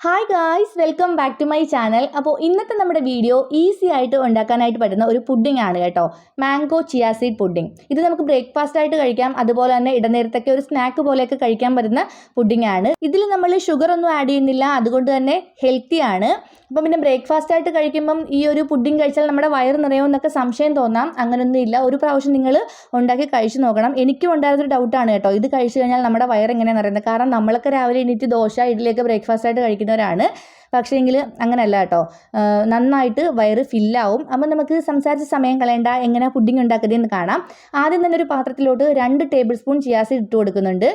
Hi guys welcome back to my channel അപ്പോൾ ഇന്നത്തെ നമ്മുടെ വീഡിയോ ഈസി ആയിട്ട് ഉണ്ടാക്കാനായിട്ട് പറ്റുന്ന ഒരു പുഡിംഗ് ആണ് കേട്ടോ. മാംഗോ ചിയാ സീഡ് പുഡിംഗ് ഇത് നമുക്ക് ബ്രേക്ക്ഫാസ്റ്റ് ആയിട്ട് കഴിക്കാം. അതുപോലെ തന്നെ ഇടനേരത്തൊക്കെ ഒരു സ്നാക്ക് പോലെയൊക്കെ കഴിക്കാൻ പറ്റുന്ന പുഡിംഗ് ആണ്. ഇതിൽ നമ്മൾ ഷുഗർ ഒന്നും ആഡ് ചെയ്യുന്നില്ല. അതുകൊണ്ട് തന്നെ ഹെൽത്തി ആണ്. അപ്പം പിന്നെ ബ്രേക്ക്ഫാസ്റ്റ് ആയിട്ട് കഴിക്കുമ്പം ഈ ഒരു പുഡിംഗ് കഴിച്ചാൽ നമ്മുടെ വയറ് നിറയുമെന്നൊക്കെ സംശയം തോന്നാം. അങ്ങനെയൊന്നും ഇല്ല. ഒരു പ്രാവശ്യം നിങ്ങൾ ഉണ്ടാക്കി കഴിച്ചു നോക്കണം. എനിക്കും ഉണ്ടായിരുന്നൊരു ഡൗട്ടാണ് കേട്ടോ. ഇത് കഴിച്ചു കഴിഞ്ഞാൽ നമ്മുടെ വയറ് എങ്ങനെയാണ് നിറയുന്നത്? കാരണം നമ്മളൊക്കെ രാവിലെ എണീറ്റ് ദോശ ഇഡ്ഡലിയൊക്കെ ബ്രേക്ക്ഫാസ്റ്റ് ആയിട്ട് കഴിക്കുന്നവരാണ് പക്ഷേങ്കിൽ അങ്ങനെയല്ല കേട്ടോ നന്നായിട്ട് വയറ് ഫില്ലാവും. അപ്പം നമുക്ക് സംസാരിച്ച സമയം കളയണ്ട എങ്ങനെ പുഡിംഗ് ഉണ്ടാക്കുന്നതെന്ന് കാണാം. ആദ്യം തന്നെ ഒരു പാത്രത്തിലോട്ട് രണ്ട് ടേബിൾ സ്പൂൺ ചിയാസി ഇട്ട് കൊടുക്കുന്നുണ്ട്.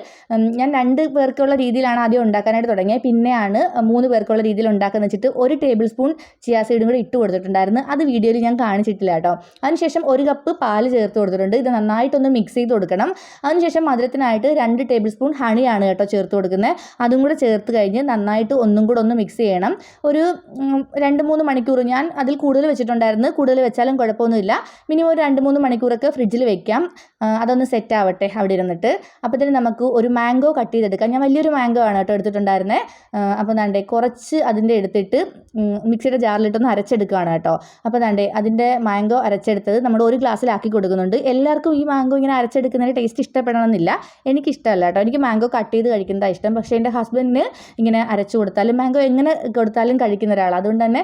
ഞാൻ രണ്ട് പേർക്കുള്ള രീതിയിലാണ് ആദ്യം ഉണ്ടാക്കാനായിട്ട് തുടങ്ങിയത് പിന്നെയാണ് മൂന്ന് പേർക്കുള്ള രീതിയിൽ ഉണ്ടാക്കുന്നത് വെച്ചിട്ട് ഒരു ടേബിൾ സ്പൂൺ ചിയാസീഡും കൂടി ഇട്ട് കൊടുത്തിട്ടുണ്ടായിരുന്നു. അത് വീഡിയോയിൽ ഞാൻ കാണിച്ചിട്ടില്ല കേട്ടോ അതിനുശേഷം ഒരു കപ്പ് പാൽ ചേർത്ത് കൊടുത്തിട്ടുണ്ട്. ഇത് നന്നായിട്ടൊന്ന് മിക്സ് ചെയ്ത് കൊടുക്കണം. അതിനുശേഷം മധുരത്തിനായിട്ട് രണ്ട് ടേബിൾ സ്പൂൺ ഹണിയാണ് കേട്ടോ ചേർത്ത് കൊടുക്കുന്നത് അതും കൂടെ ചേർത്ത് കഴിഞ്ഞ് നന്നായിട്ട് ഒന്നും കൂടെ ഒന്ന് മിക്സ് ചെയ്യണം. ഒരു ഉം, രണ്ട് മൂന്ന് മണിക്കൂർ ഞാൻ അതിൽ കൂടുതൽ വെച്ചിട്ടുണ്ടായിരുന്നു. കൂടുതൽ വെച്ചാലും കുഴപ്പമൊന്നുമില്ല. മിനിമം ഒരു രണ്ട് മൂന്ന് മണിക്കൂറൊക്കെ ഫ്രിഡ്ജിൽ വെക്കാം. അതൊന്ന് സെറ്റ് ആവട്ടെ അവിടെ ഇരുന്നിട്ട്. അപ്പോൾ തന്നെ നമുക്ക് ഒരു മാംഗോ കട്ട് ചെയ്തെടുക്കാം. ഞാൻ വലിയൊരു മാംഗോ ആണ് കേട്ടോ എടുത്തിട്ടുണ്ടായിരുന്നത് അപ്പോൾ ദാണ്ടേ കുറച്ച് അതിന്റെ എടുത്തിട്ട് മിക്സിയുടെ ജാറിലിട്ടൊന്ന് അരച്ചെടുക്കുകയാണ് കേട്ടോ. അപ്പോൾ ദാണ്ടേ അതിന്റെ മാംഗോ അരച്ചെടുത്തത് നമ്മൾ ഒരു ഗ്ലാസ്സിലാക്കി കൊടുക്കുന്നുണ്ട്. എല്ലാവർക്കും ഈ മാംഗോ ഇങ്ങനെ അരച്ചെടുക്കുന്നതിന് ടേസ്റ്റ് ഇഷ്ടപ്പെടണമെന്നില്ല. എനിക്കിഷ്ടമല്ല കേട്ടോ. എനിക്ക് മാംഗോ കട്ട് ചെയ്ത് കഴിക്കുന്നതാണ് ഇഷ്ടം. പക്ഷേ എന്റെ ഹസ്ബൻഡിന് ഇങ്ങനെ അരച്ചു കൊടുത്താലും മാംഗോ എങ്ങനെ കൊടുത്താലും കഴിക്കുന്ന ഒരാൾ അതുകൊണ്ട് തന്നെ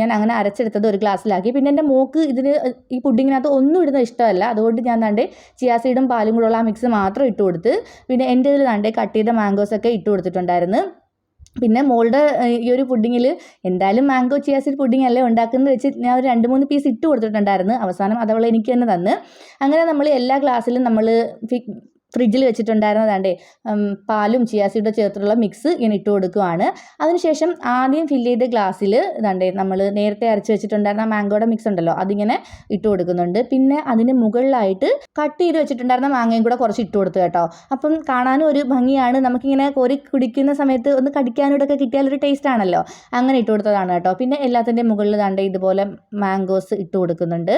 ഞാൻ അങ്ങനെ അരച്ചെടുത്തത് ഒരു ഗ്ലാസ്സിലാക്കി. പിന്നെ എന്റെ മോക്ക് ഇതിന് ഈ പുഡിങ്ങിനകത്ത് ഒന്നും ഇടുന്ന ഇഷ്ടമല്ല. അതുകൊണ്ട് ഞാൻ ദാണ്ടേ ചിയാസീഡും പാലും കൂടെയുള്ള ആ മിക്സ് മാത്രം ഇട്ട് കൊടുത്ത് പിന്നെ എന്റെ ഇതിൽ ദാണ്ടേ കട്ട് ചെയ്ത മാംഗോസൊക്കെ ഇട്ട് കൊടുത്തിട്ടുണ്ടായിരുന്നു. പിന്നെ മോളുടെ ഈ ഒരു പുഡിങ്ങിൽ എന്തായാലും മാംഗോ ചിയാസിൽ പുഡിംഗ് അല്ലേ ഉണ്ടാക്കുന്നത് വെച്ച് ഞാൻ ഒരു രണ്ട് മൂന്ന് പീസ് ഇട്ട് കൊടുത്തിട്ടുണ്ടായിരുന്നു. അവസാനം അതവൾ എനിക്ക് തന്നെ തന്ന്. അങ്ങനെ നമ്മൾ എല്ലാ ഗ്ലാസ്സിലും നമ്മൾ ഫ്രിഡ്ജിൽ വെച്ചിട്ടുണ്ടായിരുന്നതാണ്ടേ പാലും ചിയാസീഡും ചേർത്തിട്ടുള്ള മിക്സ് ഇങ്ങനെ ഇട്ട് കൊടുക്കുവാണ്. അതിനുശേഷം ആദ്യം ഫില്ല് ചെയ്ത ഗ്ലാസ്സിൽ ഇതാണ്ടേ നമ്മൾ നേരത്തെ അരച്ച് വെച്ചിട്ടുണ്ടായിരുന്ന മാങ്കോയുടെ മിക്സ് ഉണ്ടല്ലോ അതിങ്ങനെ ഇട്ട് കൊടുക്കുന്നുണ്ട്. പിന്നെ അതിന് മുകളിലായിട്ട് കട്ട് ചെയ്ത് വെച്ചിട്ടുണ്ടായിരുന്ന മാങ്ങയും കൂടെ കുറച്ച് ഇട്ട് കൊടുത്തു കേട്ടോ. അപ്പം കാണാനും ഒരു ഭംഗിയാണ്. നമുക്കിങ്ങനെ കോരി കുടിക്കുന്ന സമയത്ത് ഒന്ന് കടിക്കാനൂടെ ഒക്കെ ടേസ്റ്റ് ആണല്ലോ. അങ്ങനെ ഇട്ട് കൊടുത്തതാണ് കേട്ടോ. പിന്നെ എല്ലാത്തിന്റെ മുകളിൽ ദാണ്ട് ഇതുപോലെ മാംഗോസ് ഇട്ട് കൊടുക്കുന്നുണ്ട്.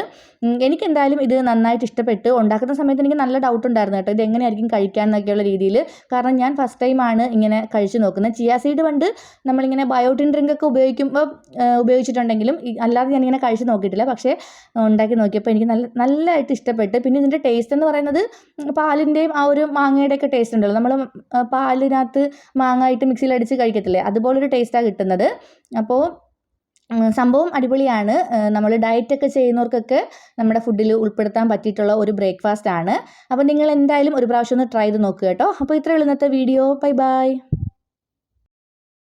എനിക്ക് എന്തായാലും ഇത് നന്നായിട്ട് ഇഷ്ടപ്പെട്ട് ഉണ്ടാക്കുന്ന സമയത്ത് എനിക്ക് നല്ല ഡൗട്ട് ഉണ്ടായിരുന്നു കേട്ടോ. ഇത് എങ്ങനെയായിരിക്കും കഴിക്കാൻ എന്നൊക്കെയുള്ള രീതിയിൽ. കാരണം ഞാൻ ഫസ്റ്റ് ടൈമാണ് ഇങ്ങനെ കഴിച്ചു നോക്കുന്നത്. ചിയാ സീഡ് പണ്ട് നമ്മളിങ്ങനെ ബയോട്ടിൻ ഡ്രിങ്ക് ഒക്കെ ഉപയോഗിക്കുമ്പോൾ ഉപയോഗിച്ചിട്ടുണ്ടെങ്കിലും അല്ലാതെ ഞാനിങ്ങനെ കഴിച്ചു നോക്കിയിട്ടില്ല. പക്ഷേ ഉണ്ടാക്കി നോക്കിയപ്പോൾ എനിക്ക് നല്ല നല്ലതായിട്ട് ഇഷ്ടപ്പെട്ട്. പിന്നെ ഇതിന്റെ ടേസ്റ്റ് എന്ന് പറയുന്നത് പാലിന്റെയും ആ ഒരു മാങ്ങയുടെ ഒക്കെ ടേസ്റ്റ് ഉണ്ടല്ലോ. നമ്മൾ പാലിനകത്ത് മാങ്ങ ഇട്ട് മിക്സിയിലടിച്ച് കഴിക്കത്തില്ലേ? അതുപോലൊരു ടേസ്റ്റാണ് കിട്ടുന്നത്. അപ്പോൾ സംഭവം അടിപൊളിയാണ്. നമ്മൾ ഡയറ്റൊക്കെ ചെയ്യുന്നവർക്കൊക്കെ നമ്മുടെ ഫുഡിൽ ഉൾപ്പെടുത്താൻ പറ്റിയിട്ടുള്ള ഒരു ബ്രേക്ക്ഫാസ്റ്റ് ആണ്. അപ്പോൾ നിങ്ങൾ എന്തായാലും ഒരു പ്രാവശ്യം ഒന്ന് ട്രൈ ചെയ്ത് നോക്കുക കേട്ടോ. അപ്പോൾ ഇത്രയുള്ള ഇന്നത്തെ വീഡിയോ ബൈ ബൈ